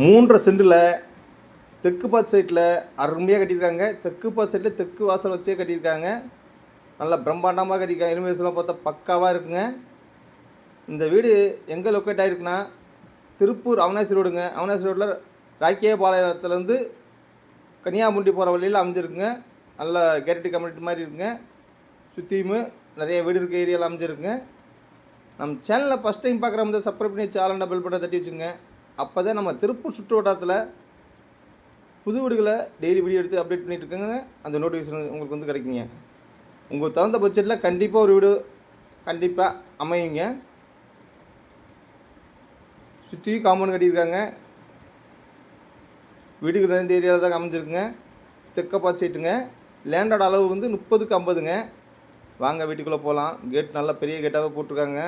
மூன்றரை சென்டில் தெற்கு பாத் சைட்டில் அருமையாக கட்டியிருக்காங்க. தெற்கு பாத் சைட்டில் தெற்கு வாசல் வச்சே கட்டியிருக்காங்க. நல்லா பிரம்மாண்டமாக கட்டியிருக்காங்க. எலிவேஷன்லாம் பார்த்தா பக்காவாக இருக்குங்க. இந்த வீடு எங்கே லொக்கேட் ஆகிருக்குன்னா திருப்பூர் அவனாசி ரோடுங்க. அவனாசி ரோட்டில் ராக்கிய பாளையத்துலேருந்து கன்னியாகுமரி போகிற வழியில் அமைஞ்சிருக்குங்க. நல்ல கேரட்டி கம்யூனிட்டி மாதிரி இருக்குங்க. சுற்றியுமே நிறைய வீடு இருக்க ஏரியாவில் அமைஞ்சிருக்குங்க. நம்ம சேனலில் ஃபஸ்ட் டைம் பார்க்குறவங்க சப்ஸ்கிரைப் பண்ணி சேனல் டபுள் பட்டன் தட்டி வச்சுங்க அப்போ தான் நம்ம திருப்பூர் சுற்று வட்டாரத்தில் புது வீடுகளை டெய்லி வீடியோ எடுத்து அப்டேட் பண்ணிட்டு இருக்கங்க அந்த நோட்டிஃபிகேஷன் உங்களுக்கு வந்து கிடைக்குங்க. உங்களுக்கு தகுந்த பட்ஜெட்டில் கண்டிப்பாக ஒரு வீடு கண்டிப்பாக அமையுங்க. சுற்றியும் காம்பவுண்ட் கட்டியிருக்காங்க. வீடுகள் இந்த ஏரியாவில் தான் அமைஞ்சிருக்குங்க. தெற்க சைட்டுங்க லேண்டோட அளவு வந்து முப்பதுக்கு ஐம்பதுங்க. வாங்க வீட்டுக்குள்ளே போகலாம் கேட் நல்லா பெரிய கேட்டாகவே போட்டிருக்காங்க.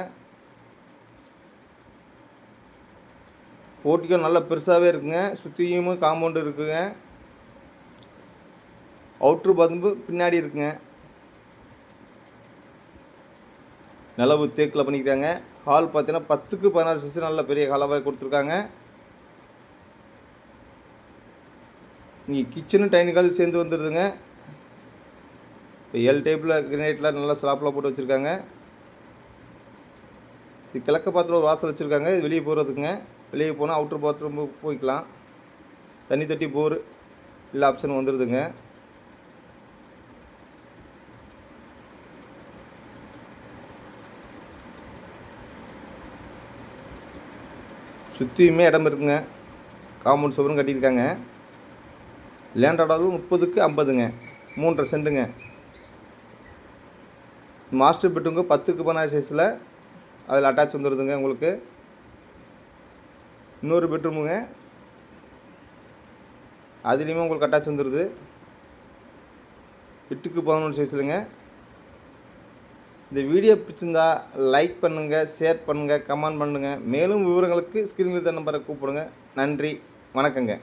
ஓட்டிக்கோ நல்லா பெருசாகவே இருக்குங்க. சுற்றியும் காம்பவுண்டு இருக்குங்க. அவுட்ரு பதும்பு பின்னாடி இருக்குங்க. நிலவு தேக்கில் பண்ணிக்கிறாங்க. ஹால் பார்த்தீங்கன்னா பத்துக்கு பதினாறு சிசு நல்ல பெரிய ஹாலாக கொடுத்துருக்காங்க. இங்கே கிச்சனு டைனிங் ஹால் சேர்ந்து வந்துடுதுங்க இப்போ எல் டைப்பில் கிரனைட்டில் நல்லா ஸ்லாப்பில் போட்டு வச்சுருக்காங்க. இது கிழக்க பார்த்து ஒரு வாசல் வச்சுருக்காங்க. இது வெளியே போகிறதுக்குங்க வெளியே போனால் அவுட்ரு பாத்ரூம் போய்க்கலாம். தண்ணி தொட்டி போர் எல்லா ஆப்ஷனும் வந்துடுதுங்க சுற்றியுமே இடம் இருக்குங்க. காம்பவுண்ட் சுவரும் கட்டியிருக்காங்க. லேண்டோட அளவு முப்பதுக்கு ஐம்பதுங்க. மூன்றரை சென்ட்டுங்க மாஸ்டர் பெட்ரூம்க்கு பத்துக்கு பதினாறு சைஸில் அதில் அட்டாச் வந்துடுதுங்க உங்களுக்கு. இன்னொரு பெட்ரூமுங்க. அதுலேயுமே உங்களுக்கு அட்டாச் வந்துடுது எட்டுக்கு பதினொன்று சைஸ்லுங்க இந்த வீடியோ பிடிச்சிருந்தா லைக் பண்ணுங்கள் ஷேர் பண்ணுங்கள் கமெண்ட் பண்ணுங்கள் மேலும் விவரங்களுக்கு ஸ்க்ரீனில் நம்பரை கூப்பிடுங்க. நன்றி வணக்கங்க.